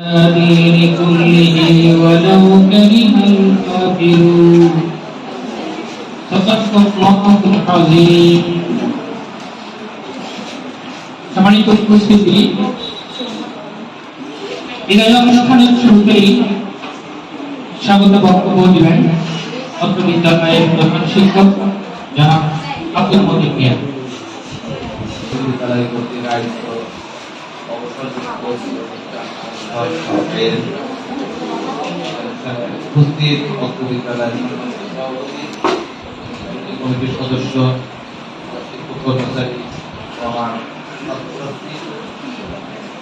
الدين كله ولو كره الكافرون صدق الله العظيم সম্মানিত উপস্থিতি বিদায় অনুষ্ঠানের শুরুতেই স্বাগত বক্তব্য দিবেন অত্র বিদ্যালয়ের প্রধান শিক্ষক জনাব আব্দুল মতিন মিয়া বিদ্যালয় কর্তৃক আয়োজিত অবসরযোগ্য সভাপতির সভাপতি কমিটির সদস্য কর্মচারী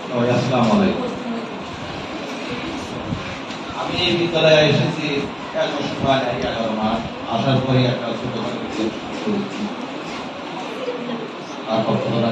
সবাই আসসালামু আমি এই বিদ্যালয়ে এসেছি এক বছর এগারো মাস আসার পরে একটা ছোটখাটো করেছি আর কর্তব্যরা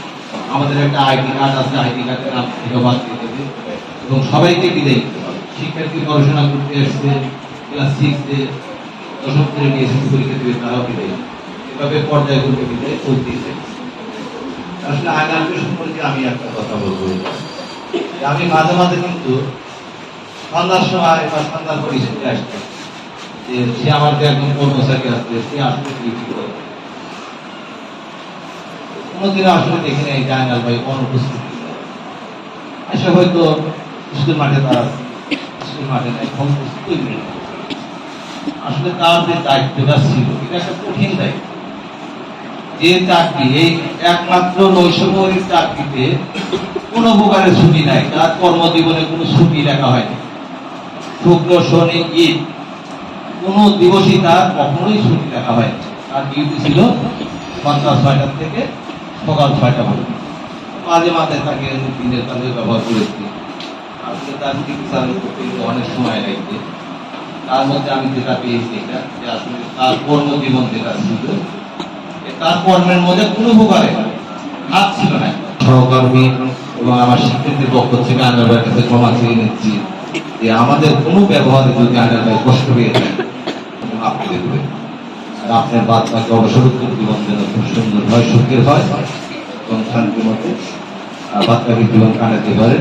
আমাদের একটা আইডি কার্ড আছে আইডি কার্ডের নাম থেকে এবং সবাইকে হবে। শিক্ষার্থী পড়াশোনা করতে আসছে ক্লাস সিক্সে দশম শ্রেণি এসএসসি পরীক্ষা দেবে, তারাও দিবে। এভাবে পর্যায়গুলোকে বিদায় চলতেছে। আসলে আগামী সম্পর্কে আমি একটা কথা বলব। আমি মাঝে মাঝে কিন্তু সন্ধ্যার সময় বা সন্ধ্যার পরে ছুটে আসতাম। যে সে আমার যে একজন কর্মচারী আছে, সে আসলে ডিউটি করে কোনোদিন আসলে দেখি নাই জাহাঙ্গাল ভাই অনুপস্থিত। আসলে হয়তো স্কুল মাঠে তার স্কুল মাঠে নাই, অনুপস্থিত নেই। আসলে তার যে দায়িত্বটা ছিল, এটা একটা কঠিন দায়িত্ব। যে চাকরি, এই একমাত্র নৈশভরিক চাকরিতে কোনো প্রকারের ছুটি নাই, তার কর্মজীবনে কোনো ছুটি লেখা হয়নি। শুক্র, শনি, ঈদ, কোনো দিবসই তার কখনোই ছুটি লেখা হয়নি। তার ডিউটি ছিল সন্ধ্যা ছয়টার থেকে সকাল ছয়টা পর্যন্ত মাঝে মাঝে তাকে দিনের কাজে ব্যবহার করেছি। আসলে তার চিকিৎসা করতে অনেক সময় লাগবে তার মধ্যে আমি যেটা পেয়েছি এটা, যে আসলে তার কর্মজীবন যেটা ছিল তার কর্মের মধ্যে কোনো প্রকারে হাত ছিল না। সহকর্মী এবং আমার শিক্ষার্থীর পক্ষ থেকে ভাইয়ের কাছে ক্ষমা চেয়ে নিচ্ছি যে আমাদের কোনো ব্যবহারে যদি আনার ভাই কষ্ট পেয়ে যায়, আপনি দেখবেন। আর আপনার বাদ বাকি অবসরোত্তর জীবন যেন খুব সুন্দর হয় সুখের হয় এবং শান্তির মধ্যে বাদ বাকি জীবন কাটাতে পারে।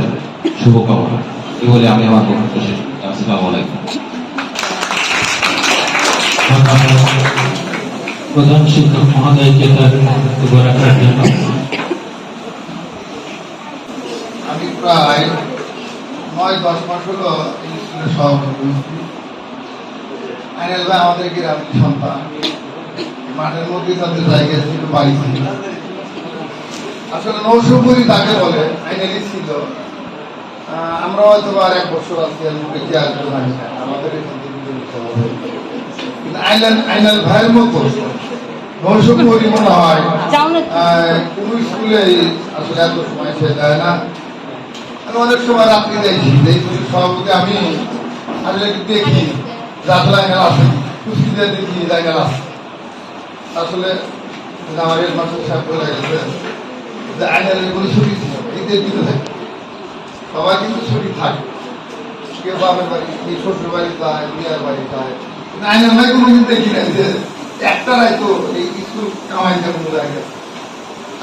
শুভকামনা। এই বলে আমি আমার বক্তব্য শেষ করছি। আসসালামু আলাইকুম। প্রধান শিক্ষক মহোদয়কে তার বক্তব্য রাখার জন্য। আমি প্রায় নয় দশ মাস হলো এই স্কুলের সভাপতি। আইনাল ভাই আমাদের গ্রামের সন্তান। মাঠের মধ্যে তাদের জায়গা ছিল বাড়ি ছিল আসলে নৌসপুরি তাকে বলে আইনালি ছিল। আমরা হয়তো আর এক বছর আছি আর আসবে না আমাদের। কিন্তু আইনাল ভাইয়ের মতো নৌসপুরি মনে হয় কোনো স্কুলে আসলে এত সময় সে দেয় না। আমি অনেক সময় রাত্রি দেখি সভাপতি আমি আসলে দেখি। আসলে আইনাল আছে কুস্তিতে দেখি আইনাল আছে আসলে আমার এর মাসের সাহেব বলে গেছে যে আইনালের কোনো ছুটি ছিল না, ঈদের দিনে থাকে। সবাই কিন্তু ছুটি থাকে। কেউ বাবার বাড়ি কেউ শ্বশুর বাড়ি যায় বিয়ার বাড়ি যায়। ভাই কোনো দিন দেখি না যে একটা রায় তো এই স্কুল কামাইতে কোনো জায়গায়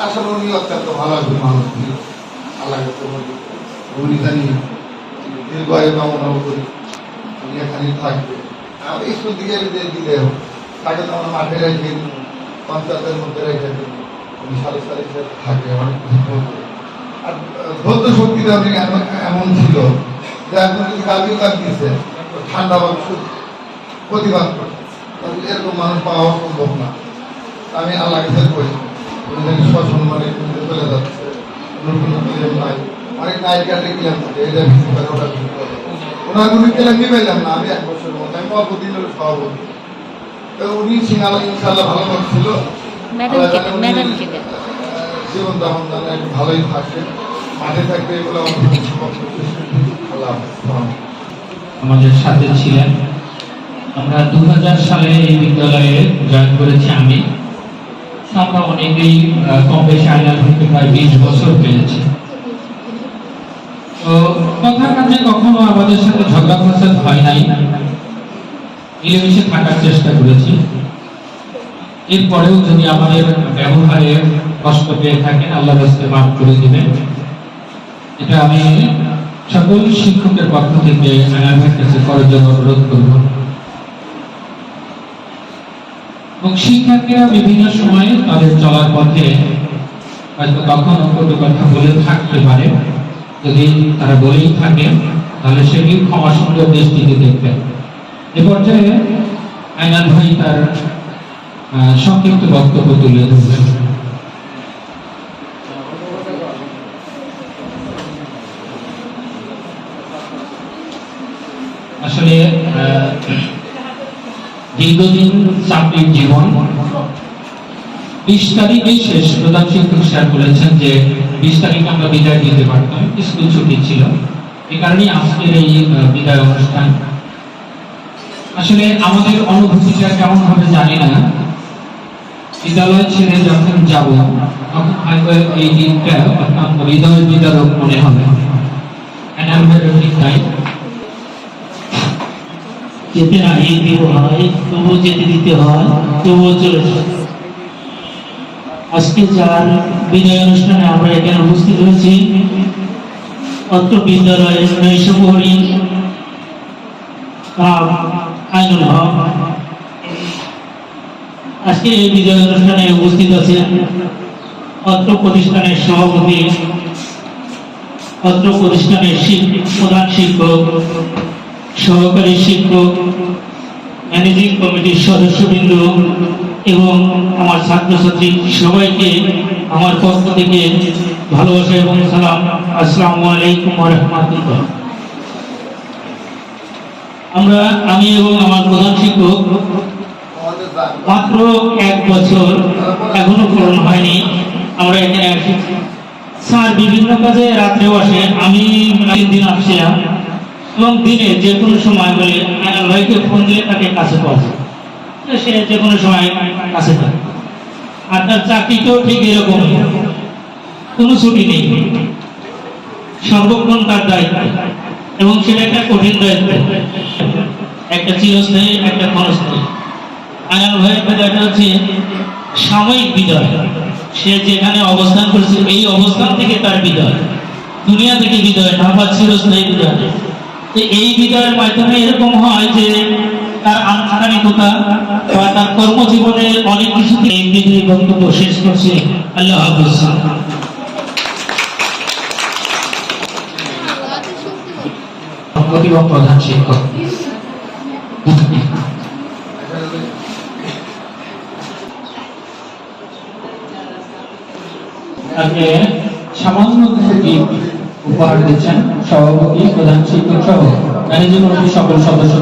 আসলে উনি অত্যন্ত ভালো একজন মানুষ ছিল। আল্লাহ উনি জানি দীর্ঘ কামনা করি। উনি এখানে থাকবে। আর স্কুল বিদায় দিলে তাকে তো আমরা মাঠে রেখে পঞ্চায়েতের মধ্যে রেখে দিই উনি সালে সালে থাকে অনেক আর ধৈর্য শক্তিটা আপনি এমন ছিল যে এখন গালিও কাজ দিয়েছে ঠান্ডা বা প্রতিবাদ করে এরকম মানুষ পাওয়া সম্ভব না। আমি আল্লাহ কাছে করি। সসম্মানে চলে যাচ্ছে। নতুন ক্লেম নাই অনেক নায়িকাতে ক্লেম থাকে এটা ওনার কোনো ক্লেম নিবেলাম না। আমি এক বছরের মতো আমি অল্প দিনের সভাপতি। উনি সিঙ্গালা ইনশাল্লাহ ভালো দেন। জীবন জানে একটু ভালোই থাকে। মাঠে থাকবে এগুলো। আমাদের সাথে ছিলেন। আমরা দু সালে এই বিদ্যালয়ে জয়েন করেছি আমি। আমরা অনেকেই আহ, কম বেশি আইনাল হইতে প্রায় বিশ বছর পেয়েছি তো কথা কাজে কখনো আমাদের সাথে ঝগড়া ফসাদ হয় নাই। মিলেমিশে থাকার চেষ্টা করেছি। এরপরেও যদি আমাদের ব্যবহারে কষ্ট পেয়ে থাকেন, আল্লাহ রাস্তে মাফ করে দিবেন। এটা আমি সকল শিক্ষকের পক্ষ থেকে আইনালের কাছে করার জন্য অনুরোধ করব। এবং শিক্ষার্থীরা বিভিন্ন সময়ে তাদের চলার পথে হয়তো কখনো কোনো কথা বলে থাকতে পারে। যদি তারা বলেই থাকে তাহলে সেটি ক্ষমা সুন্দর দৃষ্টিতে দেখবেন। এ পর্যায়ে আইনাল ভাই তার সংক্ষিপ্ত বক্তব্য তুলে ধরবেন আসলে দীর্ঘদিন চাকরির জীবন। বিশ তারিখেই শেষ প্রধান শিক্ষক স্যার বলেছেন যে, বিশ তারিখ আমরা বিদায় দিতে পারতাম, স্কুল ছুটি ছিল। এই কারণেই আজকের এই বিদায় অনুষ্ঠান আসলে আমাদের অনুভূতিটা কেমন হবে জানি না। বিদ্যালয় ছেড়ে যখন যাব, তখন হয়তো এই দিনটা অত্যন্ত হৃদয় বিদারক মনে হবে। যেতে এই দিব হয় তবুও যেতে দিতে হয়, তবুও চলে। আজকে যার বিদায় অনুষ্ঠানে আমরা এখানে উপস্থিত হয়েছি, অত্র বিদ্যালয়ের নৈশপহরী আইনুল হক আজকে এই বিদায় অনুষ্ঠানে উপস্থিত আছেন অত্র প্রতিষ্ঠানের সভাপতি অত্র প্রতিষ্ঠানের প্রধান শিক্ষক, সহকারী শিক্ষক, ম্যানেজিং কমিটির সদস্যবৃন্দ এবং আমার ছাত্রছাত্রী সবাইকে আমার পক্ষ থেকে ভালোবাসা এবং সালাম। আসসালামু আলাইকুম রহমতুল্লাহ। আমরা, আমি এবং আমার প্রধান শিক্ষক, মাত্র এক বছর এখনও পূরণ হয়নি। আমরা এখানে আসি। স্যার, বিভিন্ন কাজে রাত্রেও আসে। আমি দিন আসছিলাম এবং দিনে যে কোনো সময় বলে, ভাইকে ফোন দিলে তাকে কাছে পাওয়া যায় সে যে কোনো সময় কাছে থাকে আর তার চাকরিতেও ঠিক এরকম। কোনো ছুটি নেই। সর্বক্ষণ তার দায়িত্ব। এবং সেটা একটা কঠিন দায়িত্ব। একটা চিরস্থায়ী, একটা ক্ষণস্থায়ী। আনাল ভাইয়ের বিদায়টা হচ্ছে, সাময়িক বিদায় সে যেখানে অবস্থান করেছে, এই অবস্থান থেকে তার বিদায় দুনিয়া থেকে বিদায় না বা চিরস্থায়ী বিদায় এই বিদায়ের মাধ্যমে এরকম হয় যে, তার আনুষ্ঠানিকতা বা তার কর্মজীবনে অনেক কিছু এই বিদায় বক্তব্য শেষ করছে আল্লাহ হাফিজ। প্রতিভা প্রধান শিক্ষক। আজকে সামান্য কিছু উপহার দিচ্ছেন সভাপতি, প্রধান শিক্ষক সহ ম্যানেজিং কমিটির সকল সদস্য